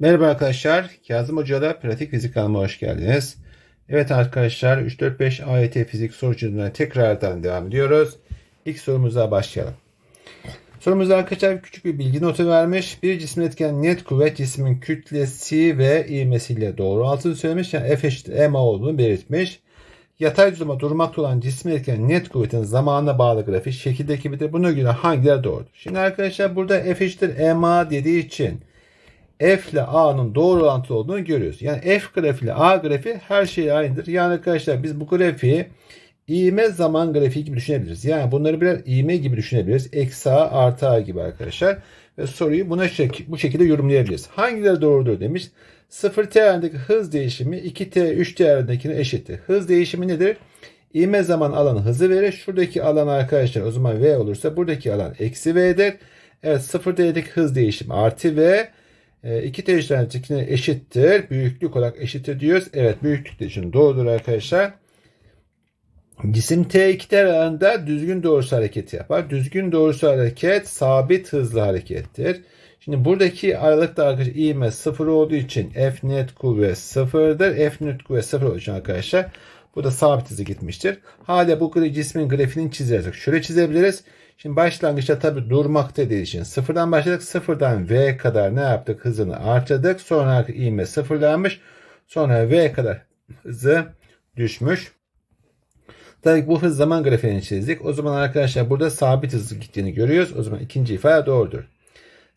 Merhaba arkadaşlar, Kazım Hoca'da Pratik Fizik kanalıma hoş geldiniz. Evet arkadaşlar, 3-4-5 AYT Fizik soru çözümlerine tekrardan devam ediyoruz. İlk sorumuza başlayalım. Sorumuzda arkadaşlar küçük bir bilgi notu vermiş. Bir cismin etken net kuvvet cismin kütlesi ve ivmesiyle doğru altını söylemiş. Yani F eşittir ma olduğunu belirtmiş. Yatay düzleme durmakta olan cismin etken net kuvvetin zamanına bağlı grafik şekildeki gibidir. Buna göre hangileri doğrudur? Şimdi arkadaşlar burada F eşittir ma dediği için F ile A'nın doğru orantılı olduğunu görüyoruz. Yani F grafiği ile A grafiği her şey aynıdır. Yani arkadaşlar biz bu grafiği ivme zaman grafiği gibi düşünebiliriz. Yani bunları birer ivme gibi düşünebiliriz. Eksi A artı A gibi arkadaşlar. Ve soruyu buna şek bu şekilde yorumlayabiliriz. Hangileri doğrudur demiş. 0 t arasındaki hız değişimi 2t 3t arasındakine eşittir. Hız değişimi nedir? İvme zaman alanı hızı verir. Şuradaki alan arkadaşlar o zaman v olursa buradaki alan eksi v'dir. Evet 0 t'deki hız değişimi artı v. 2 t işaretine eşittir. Büyüklük olarak eşittir diyoruz. Evet büyüklük için doğrudur arkadaşlar. Cisim T 2 t aralığında düzgün doğrusu hareket yapar. Düzgün doğrusu hareket sabit hızlı harekettir. Şimdi buradaki aralıkta arkadaşlar ivme 0 olduğu için F net kuvvet 0'dır. F net kuvvet 0 olduğu için arkadaşlar bu da sabit hızı gitmiştir. Hala bu cismin grafiğini çizeriz. Şöyle çizebiliriz. Şimdi başlangıçta tabi durmakta dediği için sıfırdan başladık. Sıfırdan V kadar ne yaptık? Hızını artırdık. Sonra ivme sıfırlanmış. Sonra V kadar hızı düşmüş. Tabii bu hız zaman grafiğini çizdik. O zaman arkadaşlar burada sabit hızlı gittiğini görüyoruz. O zaman ikinci ifade doğrudur.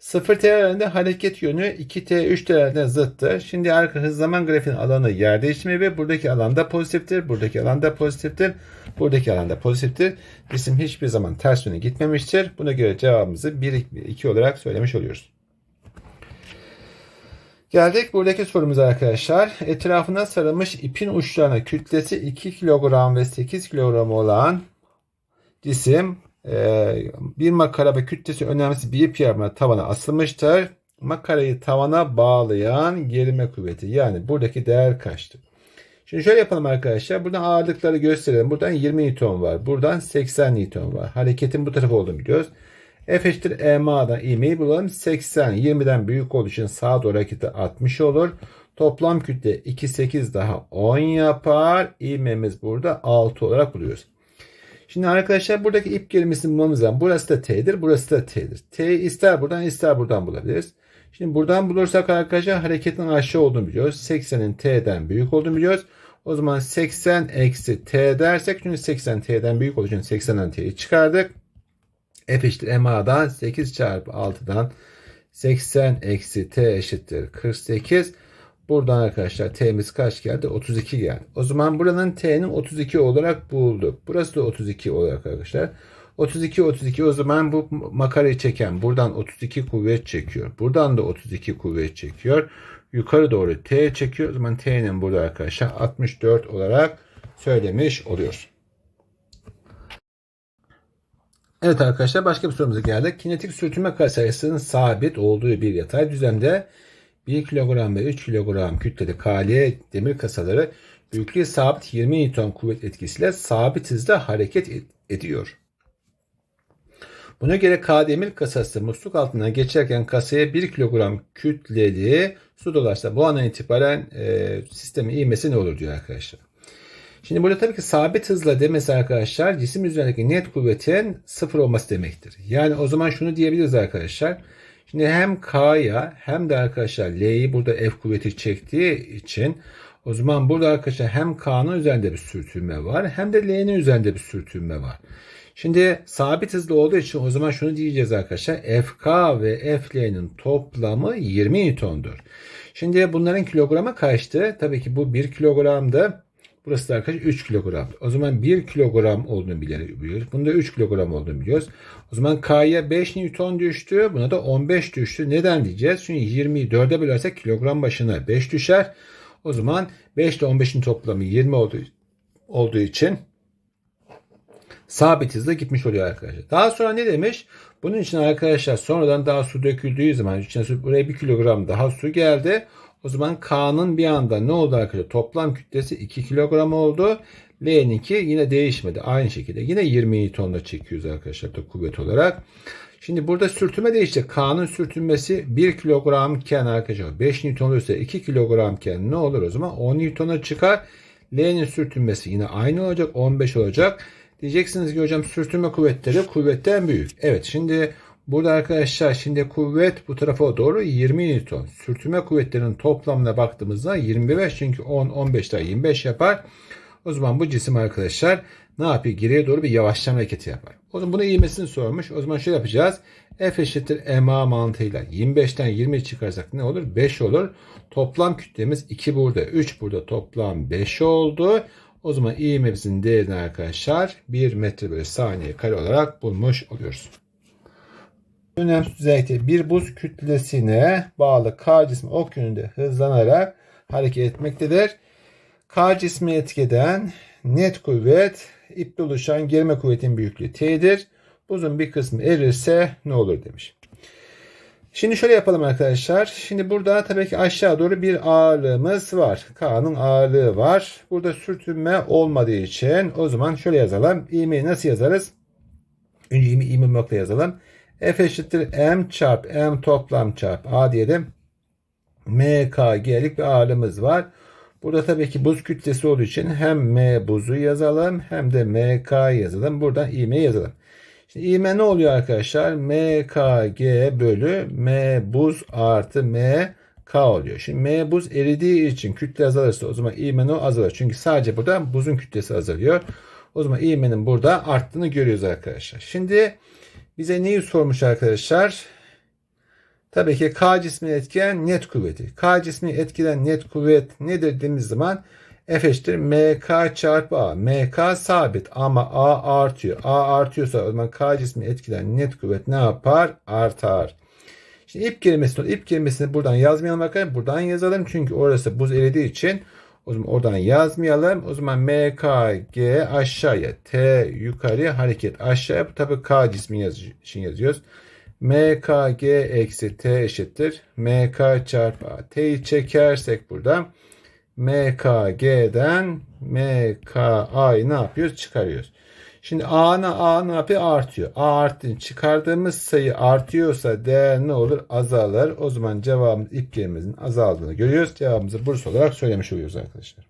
0 t hareket yönü 2t 3 t'lerinde zıttır. Şimdi arka hız zaman grafiğinin alanı yer değişimi ve buradaki alanda pozitiftir. Buradaki alanda pozitiftir. Buradaki alanda pozitiftir. Cisim hiçbir zaman ters yöne gitmemiştir. Buna göre cevabımızı 1 2 olarak söylemiş oluyoruz. Geldik buradaki sorumuza arkadaşlar. Etrafına sarılmış ipin uçlarına kütlesi 2 kilogram ve 8 kilogram olan cisim bir makara ve kütlesi önemlisi bir piyama tavana asılmıştır. Makarayı tavana bağlayan gerilme kuvveti yani buradaki değer kaçtır? Şimdi şöyle yapalım arkadaşlar. Buradan ağırlıkları gösterelim. Buradan 20 Newton var. Buradan 80 Newton var. Hareketin bu tarafı olduğunu biliyoruz. F eşittir EMA'dan ivmeyi bulalım. 80 20'den büyük olduğu için sağa doğru hareketi 60 olur. Toplam kütle 2 8 daha 10 yapar. İvmemiz burada 6 olarak buluyoruz. Şimdi arkadaşlar buradaki ip gerilmesini bulmamız lazım. Burası da T'dir. Burası da T'dir. T ister buradan ister buradan bulabiliriz. Şimdi buradan bulursak arkadaşlar hareketin aşağı olduğunu biliyoruz. 80'in T'den büyük olduğunu biliyoruz. O zaman 80 eksi T dersek çünkü 80 T'den büyük olduğu için 80'den T'yi çıkardık. F eşittir MA'dan 8 çarpı 6'dan 80 eksi T eşittir 48. Buradan arkadaşlar t'miz kaç geldi? 32 geldi. O zaman buranın t'nin 32 olarak bulduk. Burası da 32 olarak arkadaşlar. 32 32 o zaman bu makarayı çeken buradan 32 kuvvet çekiyor. Buradan da 32 kuvvet çekiyor. Yukarı doğru t çekiyor. O zaman t'nin burada arkadaşlar 64 olarak söylemiş oluyoruz. Evet arkadaşlar başka bir sorumuza geldik. Kinetik sürtünme sayısının sabit olduğu bir yatay düzlemde 1 kilogram ve 3 kilogram kütleli kaliye demir kasaları büyüklüğü sabit 20 Newton kuvvet etkisiyle sabit hızda hareket ediyor. Buna göre K demir kasası musluk altından geçerken kasaya 1 kilogram kütleli su dolarsa bu andan itibaren e, sistemin ivmesi ne olur diyor arkadaşlar. Şimdi burada tabii ki sabit hızla demesi arkadaşlar cisim üzerindeki net kuvvetin sıfır olması demektir. Yani o zaman şunu diyebiliriz arkadaşlar. Şimdi hem K'ya hem de arkadaşlar L'yi burada F kuvveti çektiği için o zaman burada arkadaşlar hem K'nın üzerinde bir sürtünme var hem de L'nin üzerinde bir sürtünme var. Şimdi sabit hızlı olduğu için o zaman şunu diyeceğiz arkadaşlar. FK ve FL'nin toplamı 20 Newton'dur. Şimdi bunların kilograma kaçtı? Tabii ki bu 1 kilogramdı. Burası da arkadaşlar 3 kilogram. O zaman 1 kilogram olduğunu biliyoruz. Bunda 3 kilogram olduğunu biliyoruz. O zaman K'ya 5 Newton düştü. Buna da 15 düştü. Neden diyeceğiz? Çünkü 20'yi 4'e bölersek kilogram başına 5 düşer. O zaman 5 ile 15'in toplamı 20 olduğu, olduğu için sabit hızla gitmiş oluyor arkadaşlar. Daha sonra ne demiş? Bunun için arkadaşlar sonradan daha su döküldüğü zaman içine su, buraya 1 kilogram daha su geldi. O zaman K'nın bir anda ne oldu arkadaşlar? Toplam kütlesi 2 kilogram oldu. L'ninki yine değişmedi. Aynı şekilde yine 20 tonla çekiyoruz arkadaşlar da kuvvet olarak. Şimdi burada sürtünme değişti. K'nın sürtünmesi 1 kilogramken arkadaşlar 5 Newton olursa 2 kilogramken ne olur o zaman? 10 Newton'a çıkar. L'nin sürtünmesi yine aynı olacak. 15 olacak. Diyeceksiniz ki hocam sürtünme kuvvetleri kuvvetten büyük. Evet şimdi burada arkadaşlar şimdi kuvvet bu tarafa doğru 20 Newton. Sürtünme kuvvetlerinin toplamına baktığımızda 25 çünkü 10 15 daha 25 yapar. O zaman bu cisim arkadaşlar ne yapıyor? Geriye doğru bir yavaşlama hareketi yapar. O zaman buna ivmesini sormuş. O zaman şöyle yapacağız. F eşittir ma mantığıyla 25'ten 20 çıkarsak ne olur? 5 olur. Toplam kütlemiz 2 burada, 3 burada toplam 5 oldu. O zaman ivmemizin değerini arkadaşlar 1 metre bölü saniye kare olarak bulmuş oluyoruz. Önemsiz düzeyde bir buz kütlesine bağlı K cismi ok yönünde hızlanarak hareket etmektedir. K cismi etkeden net kuvvet ipte oluşan germe kuvvetin büyüklüğü T'dir. Buzun bir kısmı erirse ne olur demiş. Şimdi şöyle yapalım arkadaşlar. Şimdi burada tabii ki aşağı doğru bir ağırlığımız var. K'nın ağırlığı var. Burada sürtünme olmadığı için o zaman şöyle yazalım. İğmeyi nasıl yazarız? Önce ivme nokta yazalım. F eşittir M çarp M toplam çarp A diyelim. MKG'lik bir ağırlığımız var. Burada tabii ki buz kütlesi olduğu için hem M buzu yazalım hem de MK yazalım. Buradan ivme yazalım. Şimdi ivme ne oluyor arkadaşlar? MKG bölü M buz artı M K oluyor. Şimdi M buz eridiği için kütle azalırsa o zaman ivme ne azalır. Çünkü sadece burada buzun kütlesi azalıyor. O zaman ivmenin burada arttığını görüyoruz arkadaşlar. Şimdi bize neyi sormuş arkadaşlar? Tabii ki K cismini etkileyen net kuvveti. K cismini etkileyen net kuvvet nedir dediğimiz zaman F eşittir MK çarpı A. MK sabit ama A artıyor. A artıyorsa o zaman K cismini etkileyen net kuvvet ne yapar? Artar. Şimdi ip kelimesi ip kelimesini buradan yazmayalım arkadaşlar. Buradan yazalım. Çünkü orası buz eridiği için o zaman oradan yazmayalım. O zaman MKG aşağıya T yukarı hareket aşağıya. Tabii K cismi yaz için yazıyoruz. MKG eksi T eşittir. MK çarpı A. T'yi çekersek burada MKG'den MKA'yı ne yapıyoruz? Çıkarıyoruz. Şimdi A'na A ne yapıyor? Artıyor. A arttığında çıkardığımız sayı artıyorsa değer ne olur? Azalır. O zaman cevabımız ip azaldığını görüyoruz. Cevabımızı burs olarak söylemiş oluyoruz arkadaşlar.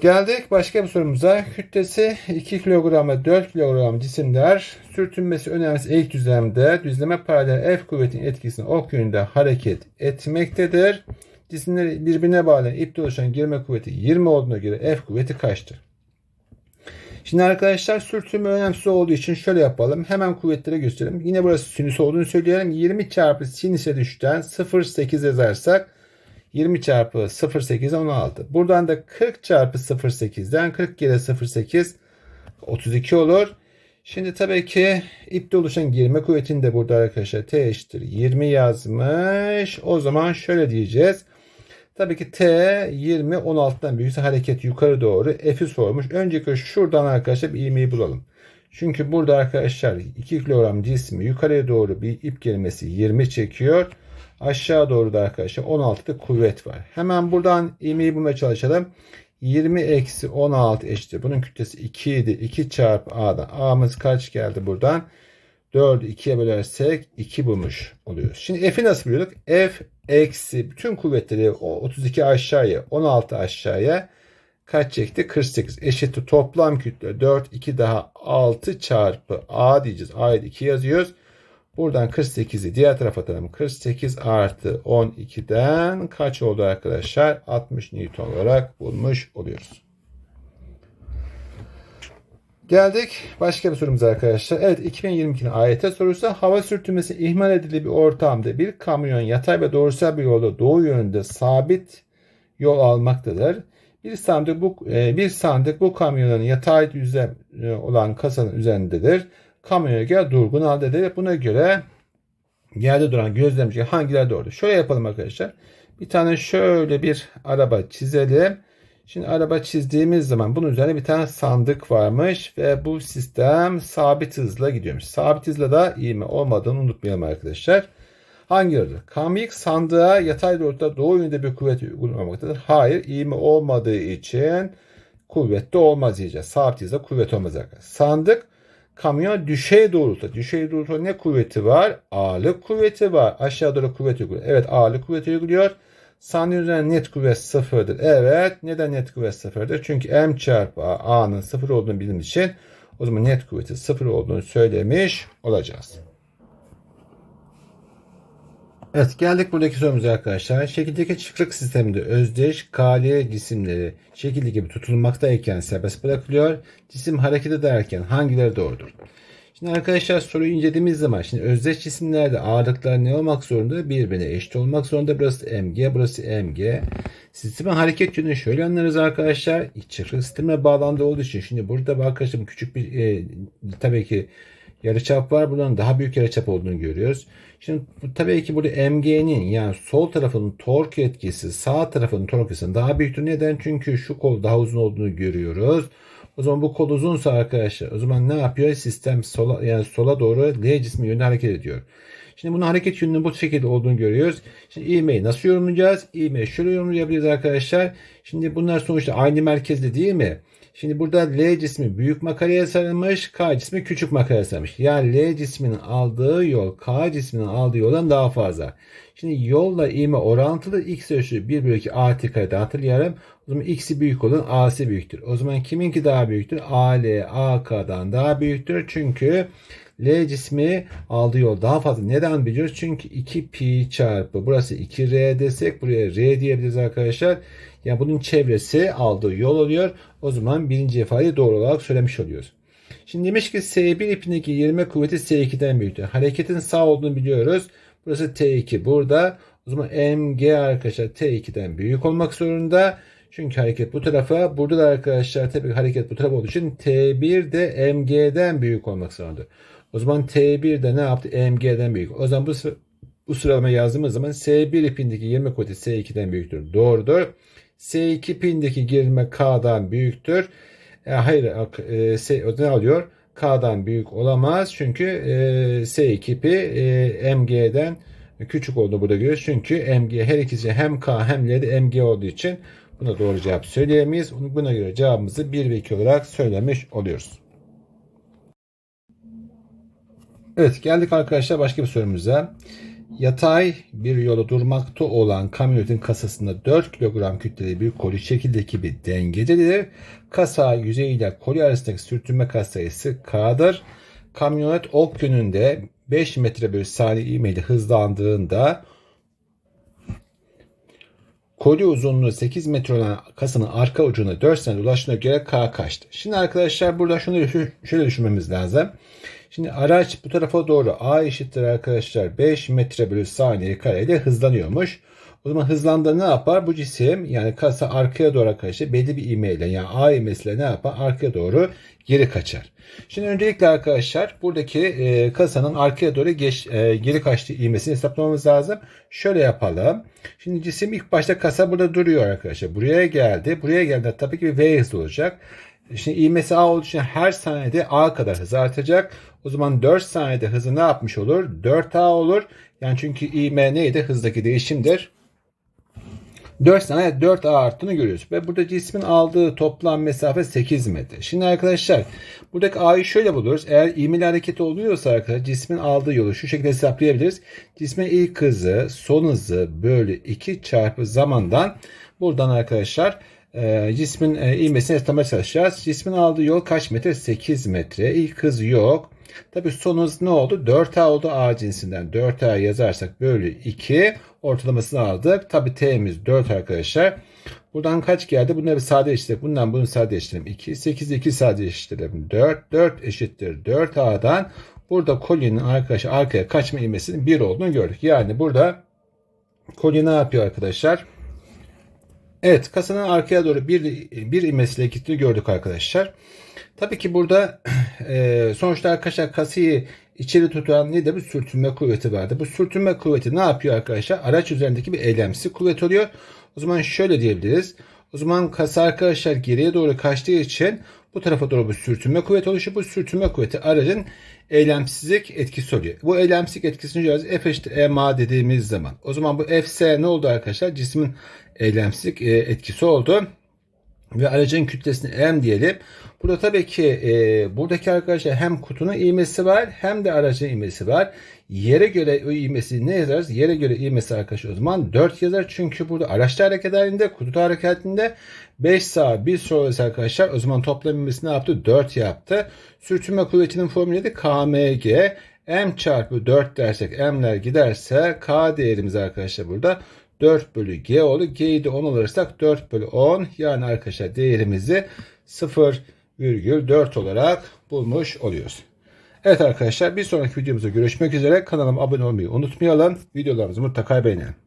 Geldik başka bir sorumuza. Kütlesi 2 kilograma 4 kilogram cisimler sürtünmesi önemsiz eğik düzlemde düzleme paralel F kuvvetinin etkisini ok yönünde hareket etmektedir. Cisimleri birbirine bağlayan ipte oluşan girme kuvveti 20 olduğuna göre F kuvveti kaçtır? Şimdi arkadaşlar sürtünme önemsiz olduğu için şöyle yapalım. Hemen kuvvetlere gösterelim. Yine burası sinüs olduğunu söyleyelim. 20 çarpı sinüse düşten 0,8 yazarsak 20 çarpı 0,8 16. Buradan da 40 çarpı 0,8'den 40 kere 0,8 32 olur. Şimdi tabii ki ipte oluşan girme kuvvetini de burada arkadaşlar T eşittir 20 yazmış. O zaman şöyle diyeceğiz. Tabii ki T 20 16'dan büyükse hareket yukarı doğru F'i sormuş. Önceki şuradan arkadaşlar bir ivmeyi bulalım. Çünkü burada arkadaşlar 2 kilogram cismi yukarıya doğru bir ip gelmesi 20 çekiyor. Aşağı doğru da arkadaşlar 16'da kuvvet var. Hemen buradan ivmeyi bulmaya çalışalım. 20 eksi 16 eşittir. Bunun kütlesi 2 idi. 2 çarpı A'dan. A'mız kaç geldi buradan? 4'ü 2'ye bölersek 2 bulmuş oluyoruz. Şimdi F'i nasıl buluyorduk? F eksi bütün kuvvetleri 32 aşağıya 16 aşağıya kaç çekti? 48 eşittir toplam kütle 4 2 daha 6 çarpı A diyeceğiz. A'yı 2 yazıyoruz. Buradan 48'i diğer tarafa atalım. 48 artı 12'den kaç oldu arkadaşlar? 60 Newton olarak bulmuş oluyoruz. Geldik başka bir sorumuza arkadaşlar. Evet 2022'nin AYT sorusu hava sürtünmesi ihmal edildiği bir ortamda bir kamyon yatay ve doğrusal bir yolda doğu yönünde sabit yol almaktadır. Bir sandık bu e, bir sandık bu kamyonun yatay düzlem e, olan kasanın üzerindedir. Kamyona göre durgun haldedir. Buna göre yerde duran gözlemci hangileri doğru? Şöyle yapalım arkadaşlar. Bir tane şöyle bir araba çizelim. Şimdi araba çizdiğimiz zaman bunun üzerine bir tane sandık varmış ve bu sistem sabit hızla gidiyormuş. Sabit hızla da ivme olmadığını unutmayalım arkadaşlar. Hangi yolda? Kamyik sandığa yatay doğrultuda doğu yönünde bir kuvvet uygulamaktadır. Hayır, ivme olmadığı için kuvvetli olmaz diyeceğiz. Sabit hızla kuvvet olmaz arkadaşlar. Sandık Kamyon düşey doğrultuda. Düşey doğrultuda ne kuvveti var? Ağırlık kuvveti var. Aşağı doğru kuvvet uyguluyor. Evet ağırlık kuvveti uyguluyor. Saniye üzerine net kuvvet sıfırdır. Evet. Neden net kuvvet sıfırdır? Çünkü m çarpı a'nın sıfır olduğunu bildiğimiz için o zaman net kuvveti sıfır olduğunu söylemiş olacağız. Evet geldik buradaki sorumuza arkadaşlar. Şekildeki çıkrık sisteminde özdeş kali cisimleri şekilde gibi tutulmaktayken serbest bırakılıyor. Cisim hareket ederken hangileri doğrudur? Şimdi arkadaşlar soruyu incelediğimiz zaman şimdi özdeş cisimlerde ağırlıklar ne olmak zorunda? Birbirine eşit olmak zorunda. Burası mg, burası mg. Sistemin hareket yönünü şöyle anlarız arkadaşlar. İç çıkrık sisteme bağlandığı olduğu için şimdi burada arkadaşlar küçük bir e, tabii ki yarıçap var. Buradan daha büyük yarıçap olduğunu görüyoruz. Şimdi tabii ki burada MG'nin yani sol tarafının tork etkisi sağ tarafının tork etkisinden daha büyüktür. Neden? Çünkü şu kol daha uzun olduğunu görüyoruz. O zaman bu kol uzunsa arkadaşlar o zaman ne yapıyor? Sistem sola yani sola doğru L cismi yönünde hareket ediyor. Şimdi bunun hareket yönünün bu şekilde olduğunu görüyoruz. Şimdi ivmeyi nasıl yorumlayacağız? İvmeyi şöyle yorumlayabiliriz arkadaşlar. Şimdi bunlar sonuçta aynı merkezde değil mi? Şimdi burada L cismi büyük makareye sarılmış, K cismi küçük makareye sarılmış. Yani L cisminin aldığı yol K cisminin aldığı yoldan daha fazla. Şimdi yolla ivme orantılı x ölçü 1 bölü 2 at kareden hatırlayalım. O zaman x'i büyük olan a'si büyüktür. O zaman kiminki daha büyüktür? AL AK'dan daha büyüktür. Çünkü L cismi aldığı yol daha fazla. Neden biliyoruz? Çünkü 2 pi çarpı burası 2R desek buraya R diyebiliriz arkadaşlar. Yani bunun çevresi aldığı yol oluyor. O zaman birinci ifadeyi doğru olarak söylemiş oluyoruz. Şimdi demiş ki S1 ipindeki 20 kuvveti S2'den büyüktür. Hareketin sağ olduğunu biliyoruz. Burası T2 burada. O zaman MG arkadaşlar T2'den büyük olmak zorunda. Çünkü hareket bu tarafa. Burada da arkadaşlar tabii hareket bu tarafa olduğu için T1 de MG'den büyük olmak zorunda. O zaman T1 de ne yaptı? MG'den büyük. O zaman bu, bu sıralama yazdığımız zaman S1 ipindeki 20 kuvveti S2'den büyüktür. Doğrudur. S2 pindeki gerilme K'dan büyüktür. E, hayır e, S, ne alıyor? K'dan büyük olamaz. Çünkü e, S2 pi e, MG'den küçük olduğunu burada görüyoruz. Çünkü MG her ikisi hem K hem L de MG olduğu için buna doğru cevap söyleyemeyiz. Buna göre cevabımızı 1 ve 2 olarak söylemiş oluyoruz. Evet geldik arkadaşlar başka bir sorumuza. Yatay bir yola durmakta olan kamyonetin kasasında 4 kilogram kütleli bir koli şekildeki bir dengededir. Kasa yüzey ile koli arasındaki sürtünme katsayısı K'dır. Kamyonet ok yönünde 5 metre bölü saniye ivmeyle hızlandığında koli uzunluğu 8 metre olan kasanın arka ucuna 4 sene ulaştığına göre K kaçtı. Şimdi arkadaşlar burada şunu şöyle düşünmemiz lazım. Şimdi araç bu tarafa doğru A eşittir arkadaşlar 5 metre bölü saniye kareyle hızlanıyormuş. O zaman hızlandığında ne yapar? Bu cisim yani kasa arkaya doğru arkadaşlar belli bir ivmeyle yani A ivmesiyle ne yapar? Arkaya doğru geri kaçar. Şimdi öncelikle arkadaşlar buradaki e, kasanın arkaya doğru geç, e, geri kaçtığı ivmesini hesaplamamız lazım. Şöyle yapalım. Şimdi cisim ilk başta kasa burada duruyor arkadaşlar. Buraya geldi. Buraya geldi tabii ki bir V hızı olacak. Şimdi ivmesi A olduğu için her saniyede A kadar hız artacak. O zaman 4 saniyede hızı ne yapmış olur? 4A olur. Yani çünkü ivme neydi? Hızdaki değişimdir. 4 saniye 4A arttığını görüyoruz. Ve burada cismin aldığı toplam mesafe 8 metre. Şimdi arkadaşlar buradaki A'yı şöyle buluruz. Eğer ivmeli hareket oluyorsa arkadaşlar cismin aldığı yolu şu şekilde hesaplayabiliriz. Cismin ilk hızı son hızı bölü 2 çarpı zamandan buradan arkadaşlar e, cismin e, ivmesini hesaplamaya çalışacağız. Cismin aldığı yol kaç metre? 8 metre. İlk hız yok. Tabi son hız ne oldu? 4A oldu A cinsinden. 4A yazarsak bölü 2 ortalamasını aldık. Tabi T'miz 4 arkadaşlar. Buradan kaç geldi? Bunları bir sadeleştirelim. Bundan bunu sadeleştirelim. 2. 8 2 sadeleştirelim. 4. 4 eşittir 4A'dan. Burada kolyenin arkadaşlar arkaya kaçma ivmesinin 1 olduğunu gördük. Yani burada kolye ne yapıyor arkadaşlar? Evet kasanın arkaya doğru bir, bir ivmesiyle gittiğini gördük arkadaşlar. Tabii ki burada e, sonuçta arkadaşlar kasayı içeri tutan ne de bir sürtünme kuvveti vardı. Bu sürtünme kuvveti ne yapıyor arkadaşlar? Araç üzerindeki bir eylemsi kuvvet oluyor. O zaman şöyle diyebiliriz. O zaman kasa arkadaşlar geriye doğru kaçtığı için bu tarafa doğru bir sürtünme kuvveti oluşuyor. Bu sürtünme kuvveti aracın eylemsizlik etkisi oluyor. Bu eylemsizlik etkisini göreceğiz. F eşittir EMA dediğimiz zaman. O zaman bu Fs ne oldu arkadaşlar? Cismin eylemsizlik e, etkisi oldu. Ve aracın kütlesini M diyelim. Burada tabii ki e, buradaki arkadaşlar hem kutunun ivmesi var hem de aracın ivmesi var. Yere göre o ivmesi ne yazarız? Yere göre ivmesi arkadaşlar o zaman 4 yazar. Çünkü burada araçta hareket halinde, kutuda hareket halinde 5 sağ 1 sol arkadaşlar o zaman toplam ivmesi ne yaptı? 4 yaptı. Sürtünme kuvvetinin formülü neydi? KMG. M çarpı 4 dersek M'ler giderse K değerimiz arkadaşlar burada 4 bölü G olur. G'yi de 10 alırsak 4 bölü 10 yani arkadaşlar değerimizi 0,4 olarak bulmuş oluyoruz. Evet arkadaşlar bir sonraki videomuzda görüşmek üzere. Kanalıma abone olmayı unutmayalım. Videolarımızı mutlaka beğenin.